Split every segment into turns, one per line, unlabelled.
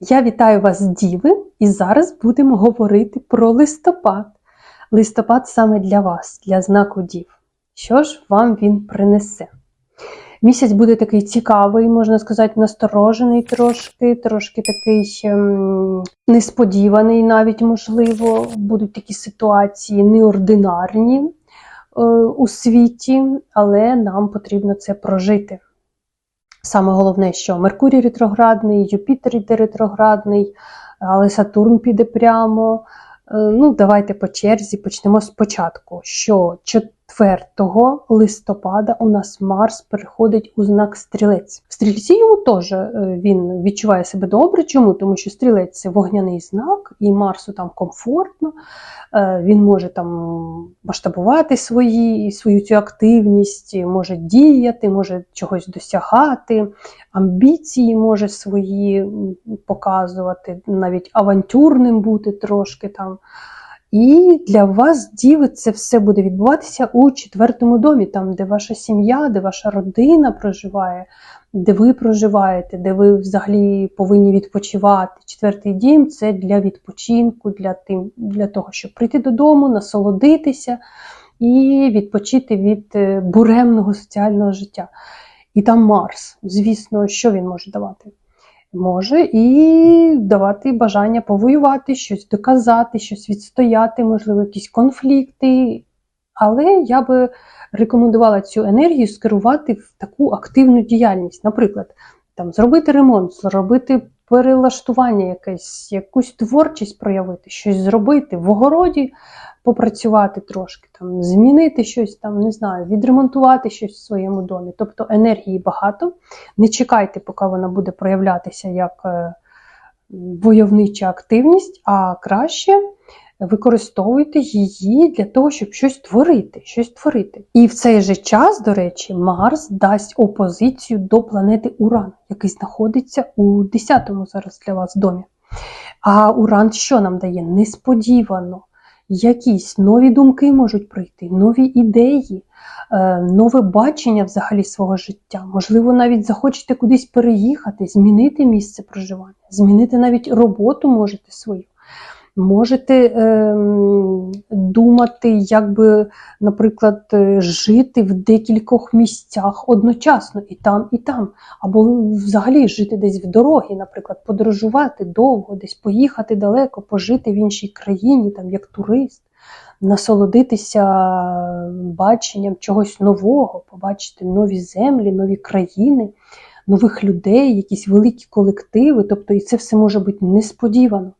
Я вітаю вас, діви, і зараз будемо говорити про листопад. Листопад саме для вас, для знаку дів. Що ж вам він принесе? Місяць буде такий цікавий, можна сказати, насторожений трошки, трошки такий несподіваний, навіть можливо. Будуть такі ситуації неординарні е, у світі, але нам потрібно це прожити. Саме головне, що Меркурій ретроградний, Юпітер йде ретроградний, але Сатурн піде прямо. Е, Ну, давайте по черзі почнемо спочатку. Що 4 листопада у нас Марс переходить у знак стрілець. В стрільці йому теж е, він відчуває себе добре. Чому? Тому що стрілець це вогняний знак, і Марсу там комфортно. Е, Він може там масштабувати свої, свою цю активність, може діяти, може чогось досягати, амбіції може свої показувати, навіть авантюрним бути трошки там. І для вас, діви, це все буде відбуватися у четвертому домі, там, де ваша сім'я, де ваша родина проживає, де ви проживаєте, де ви взагалі повинні відпочивати. Четвертий дім це для відпочинку, для, тим, для того, щоб прийти додому, насолодитися і відпочити від е, буремного соціального життя. І там Марс, звісно, що він може давати? Може і давати бажання повоювати, щось доказати, щось відстояти, можливо, якісь конфлікти. Але я би рекомендувала цю енергію скерувати в таку активну діяльність. Наприклад, там, зробити ремонт, зробити перелаштування якесь, якусь творчість проявити, щось зробити в огороді, попрацювати трошки, там, змінити щось, там, не знаю, відремонтувати щось в своєму домі. Тобто енергії багато. Не чекайте, поки вона буде проявлятися як е, войовнича активність, а краще використовуйте її для того, щоб щось творити. щось творити. І в цей же час, до речі, Марс дасть опозицію до планети Уран, який знаходиться у 10-му зараз для вас домі. А Уран що нам дає? Несподівано. Якісь нові думки можуть прийти, нові ідеї, е, нове бачення взагалі свого життя. Можливо, навіть захочете кудись переїхати, змінити місце проживання, змінити навіть роботу можете свою. Можете е, думати, як би, наприклад, е, жити в декількох місцях одночасно, і там, і там. Або взагалі жити десь в дорогі, наприклад, подорожувати довго, десь поїхати далеко, пожити в іншій країні, там, як турист, насолодитися баченням чогось нового, побачити нові землі, нові країни, нових людей, якісь великі колективи. Тобто, і це все може бути несподівано.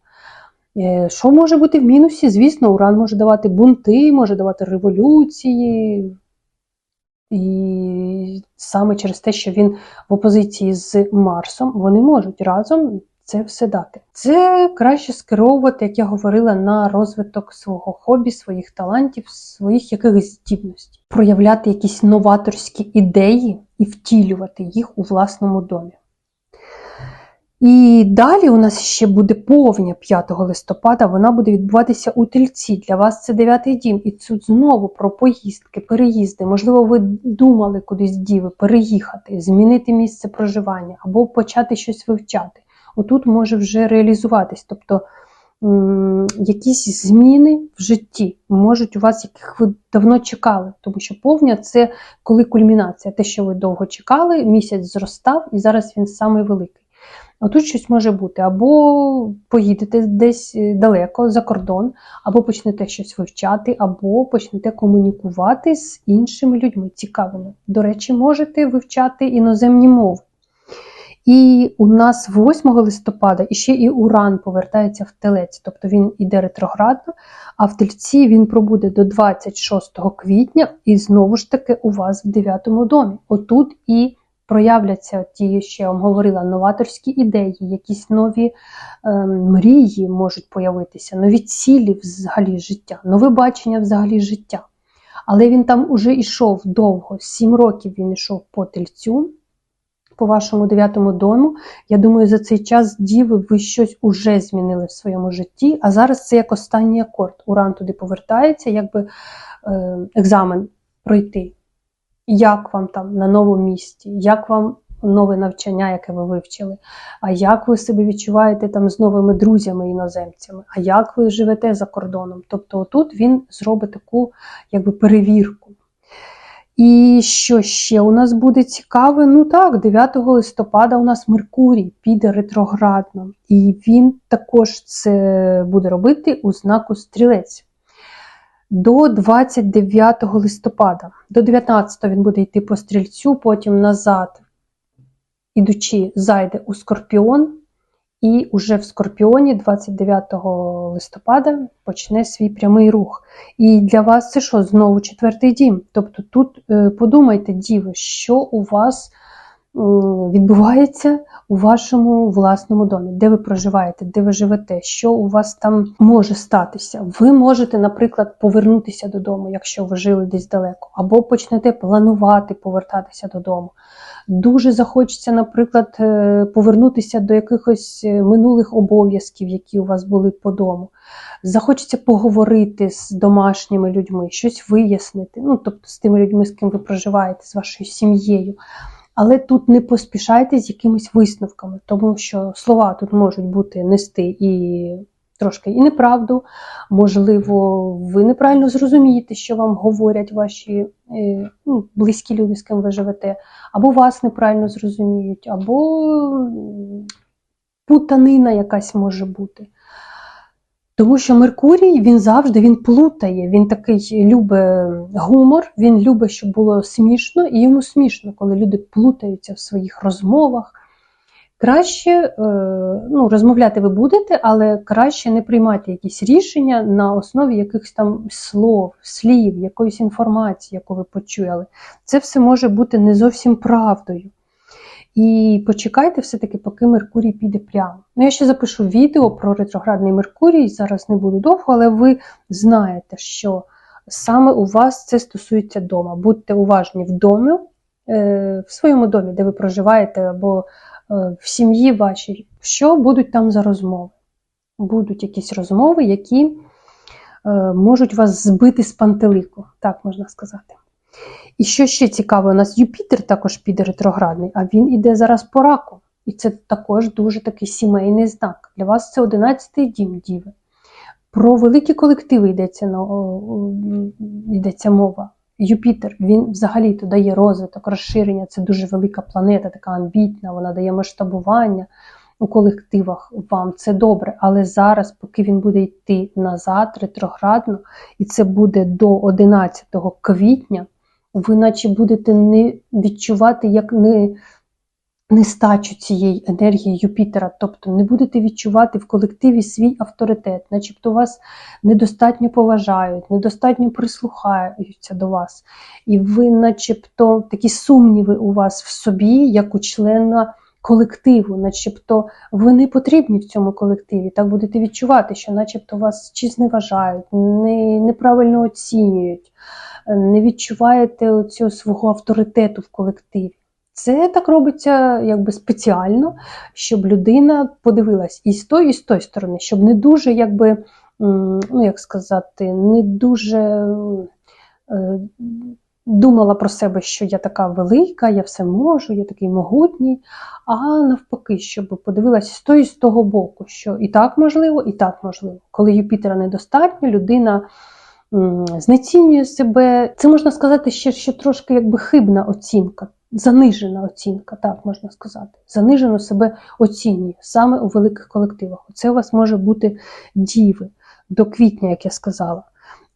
Е, Що може бути в мінусі? Звісно, Уран може давати бунти, може давати революції. І саме через те, що він в опозиції з Марсом, вони можуть разом це все дати. Це краще скеровувати, як я говорила, на розвиток свого хобі, своїх талантів, своїх якихось здібностей, проявляти якісь новаторські ідеї і втілювати їх у власному домі. І далі у нас ще буде повня 5 листопада, вона буде відбуватися у Тельці. Для вас це дев'ятий дім. І тут знову про поїздки, переїзди. Можливо, ви думали кудись діви, переїхати, змінити місце проживання або почати щось вивчати. Отут може вже реалізуватись. Тобто якісь зміни в житті можуть у вас, яких ви давно чекали. Тому що повня це коли кульмінація, те, що ви довго чекали, місяць зростав, і зараз він самий великий. Отут щось може бути, або поїдете десь е, далеко за кордон, або почнете щось вивчати, або почнете комунікувати з іншими людьми цікавими. До речі, можете вивчати іноземні мови. І у нас 8 листопада іще і Уран повертається в телець, тобто він іде ретроградно, а в тельці він пробуде до 26 квітня, і знову ж таки у вас в 9 домі. Отут і проявляться ті, що я вам говорила, новаторські ідеї, якісь нові е, мрії можуть появитися, нові цілі взагалі життя, нове бачення взагалі життя. Але він там уже йшов довго, 7 років він йшов по тельцю, по вашому дев'ятому дому. Я думаю, за цей час діви ви щось уже змінили в своєму житті, а зараз це як останній акорд. Уран туди повертається, якби е, екзамен пройти як вам там на новому місці, як вам нове навчання, яке ви вивчили, а як ви себе відчуваєте там з новими друзями іноземцями, а як ви живете за кордоном. Тобто тут він зробить таку якби перевірку. І що ще у нас буде цікаве? Ну так, 9 листопада у нас Меркурій піде ретроградно, і він також це буде робити у знаку стрілець. До 29 листопада, до 19 він буде йти по стрільцю, потім назад, ідучи, зайде у Скорпіон, і уже в Скорпіоні 29 листопада почне свій прямий рух. І для вас це що? Знову четвертий дім. Тобто тут е, подумайте, діви, що у вас відбувається у вашому власному домі, де ви проживаєте, де ви живете, що у вас там може статися. Ви можете, наприклад, повернутися додому, якщо ви жили десь далеко, або почнете планувати повертатися додому. Дуже захочеться, наприклад, е, повернутися до якихось е, минулих обов'язків, які у вас були по дому. Захочеться поговорити з домашніми людьми, щось вияснити, ну тобто з тими людьми, з ким ви проживаєте, з вашою сім'єю. Але тут не поспішайте з якимись висновками, тому що слова тут можуть бути нести і трошки і неправду. Можливо, ви неправильно зрозумієте, що вам говорять ваші е, ну, близькі люди, з ким ви живете, або вас неправильно зрозуміють, або путанина якась може бути. Тому що Меркурій він завжди він плутає, він такий любить гумор, він любить, щоб було смішно, і йому смішно, коли люди плутаються в своїх розмовах. Краще е, ну, розмовляти ви будете, але краще не приймати якісь рішення на основі якихось там слов, слів, якоїсь інформації, яку ви почули. Це все може бути не зовсім правдою. І почекайте все-таки, поки Меркурій піде прямо. Ну, я ще запишу відео про ретроградний Меркурій, зараз не буду довго, але ви знаєте, що саме у вас це стосується дома. Будьте уважні в домі, е, в своєму домі, де ви проживаєте, або е, в сім'ї вашій, що будуть там за розмови. Будуть якісь розмови, які е, можуть вас збити з пантелику, так можна сказати. І що ще цікаво, у нас Юпітер також піде ретроградний, а він іде зараз по раку. І це також дуже такий сімейний знак. Для вас це 11-й дім Діви. Про великі колективи йдеться, на- о, йдеться мова. Юпітер він взагалі то дає розвиток, розширення. Це дуже велика планета, така амбітна, вона дає масштабування у колективах. Вам це добре. Але зараз, поки він буде йти назад, ретроградно, і це буде до 11 квітня, ви наче будете не відчувати як не, нестачу цієї енергії Юпітера, тобто не будете відчувати в колективі свій авторитет, начебто вас недостатньо поважають, недостатньо прислухаються до вас. І ви, начебто, такі сумніви у вас в собі, як у члена колективу, начебто ви не потрібні в цьому колективі. Так будете відчувати, що начебто вас чи зневажають, не, неправильно оцінюють не відчуваєте цього свого авторитету в колективі. Це так робиться якби спеціально, щоб людина подивилась і з тої, і з тої сторони, щоб не дуже, якби, ну як сказати, не дуже е, думала про себе, що я така велика, я все можу, я такий могутній. А навпаки, щоб подивилась з того з того боку, що і так можливо, і так можливо. Коли Юпітера недостатньо, людина знецінює себе. Це можна сказати ще, ще трошки якби хибна оцінка, занижена оцінка, так можна сказати. Занижено себе оцінює саме у великих колективах. Це у вас може бути діви до квітня, як я сказала.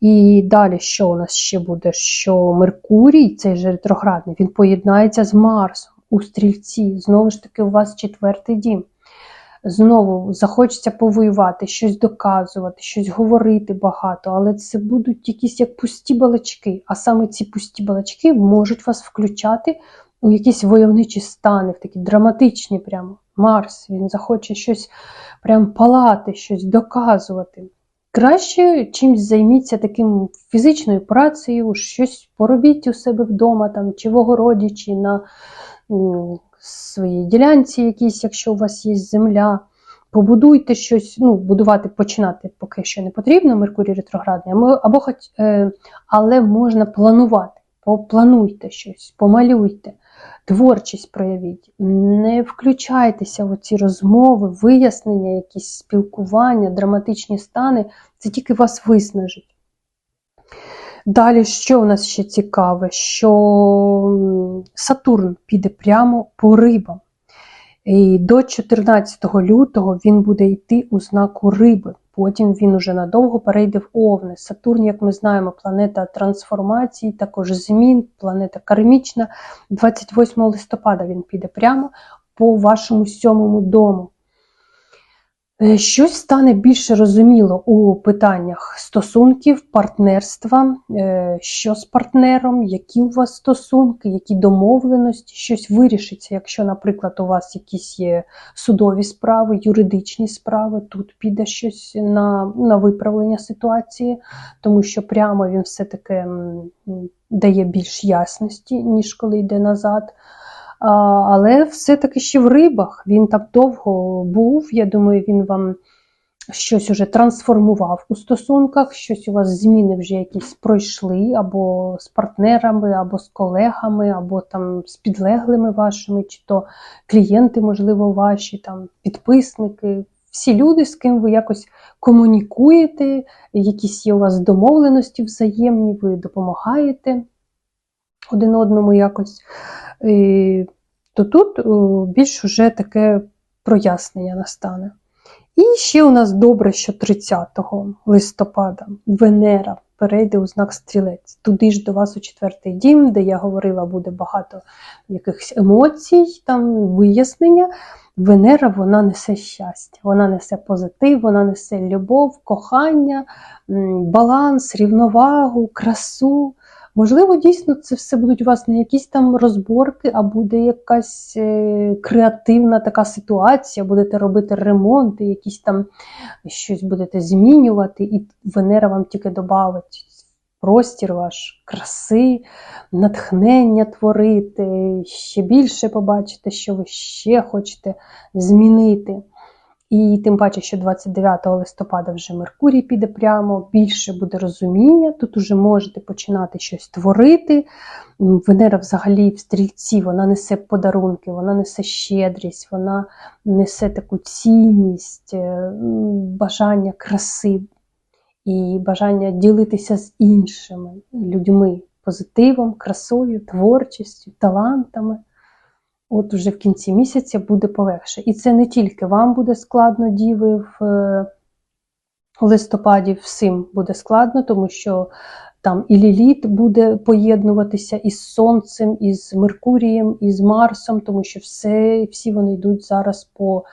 І далі, що у нас ще буде? Що Меркурій, цей же ретроградний, він поєднається з Марсом у стрільці. Знову ж таки, у вас четвертий дім. Знову захочеться повоювати, щось доказувати, щось говорити багато, але це будуть якісь як пусті балачки. А саме ці пусті балачки можуть вас включати у якісь войовничі стани, в такі драматичні прямо. Марс, він захоче щось прям палати, щось доказувати. Краще чимось займіться таким фізичною працею, щось поробіть у себе вдома, там, чи в огороді, чи на своїй ділянці якійсь, якщо у вас є земля. Побудуйте щось, ну, будувати починати поки що не потрібно, Меркурій ретроградний, або, хоч, е, але можна планувати. Поплануйте щось, помалюйте. Творчість проявіть. Не включайтеся в ці розмови, вияснення, якісь спілкування, драматичні стани. Це тільки вас виснажить. Далі, що у нас ще цікаве? Що Сатурн піде прямо по рибам. І до 14 лютого він буде йти у знаку риби. Потім він уже надовго перейде в Овни. Сатурн, як ми знаємо, планета трансформації, також змін, планета кармічна. 28 листопада він піде прямо по вашому сьомому дому. Е, Щось стане більше розуміло у питаннях стосунків, партнерства, е, що з партнером, які у вас стосунки, які домовленості, щось вирішиться, якщо, наприклад, у вас якісь є судові справи, юридичні справи, тут піде щось на, на виправлення ситуації, тому що прямо він все-таки м, м, дає більш ясності, ніж коли йде назад. Але все-таки ще в рибах. Він там довго був. Я думаю, він вам щось уже трансформував у стосунках, щось у вас зміни вже якісь пройшли, або з партнерами, або з колегами, або там з підлеглими вашими, чи то клієнти, можливо, ваші, там підписники. Всі люди, з ким ви якось комунікуєте, якісь є у вас домовленості взаємні, ви допомагаєте один одному якось. То тут більш уже таке прояснення настане. І ще у нас добре, що 30 листопада Венера перейде у знак стрілець. Туди ж до вас у четвертий дім, де я говорила, буде багато якихось емоцій, там вияснення. Венера вона несе щастя, вона несе позитив, вона несе любов, кохання, баланс, рівновагу, красу. Можливо, дійсно це все будуть у вас не якісь там розборки, а буде якась е, креативна така ситуація, будете робити ремонти, якісь там щось будете змінювати, і Венера вам тільки додавить простір ваш, краси, натхнення творити, ще більше побачите, що ви ще хочете змінити. І тим паче, що 29 листопада вже Меркурій піде прямо, більше буде розуміння, тут уже можете починати щось творити. Венера взагалі в стрільці, вона несе подарунки, вона несе щедрість, вона несе таку цінність, е, бажання краси і бажання ділитися з іншими людьми позитивом, красою, творчістю, талантами. От уже в кінці місяця буде полегше. І це не тільки вам буде складно, діви, в е, листопаді всім буде складно, тому що там і Ліліт буде поєднуватися із Сонцем, із Меркурієм, із Марсом, тому що все, всі вони йдуть зараз по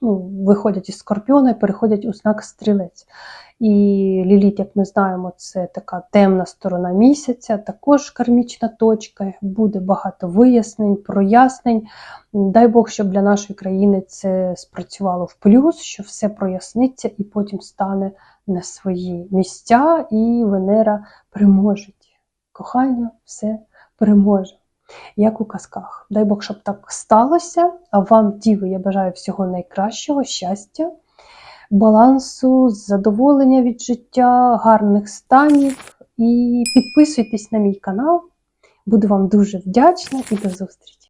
ну, виходять із Скорпіона і переходять у знак стрілець. І Ліліт, як ми знаємо, це така темна сторона місяця, також кармічна точка, буде багато вияснень, прояснень. Дай Бог, щоб для нашої країни це спрацювало в плюс, що все проясниться і потім стане на свої місця, і Венера переможе. Кохання все переможе. Як у казках. Дай Бог, щоб так сталося. А вам, діви, я бажаю всього найкращого, щастя, балансу, задоволення від життя, гарних станів. І підписуйтесь на мій канал. Буду вам дуже вдячна і до зустрічі!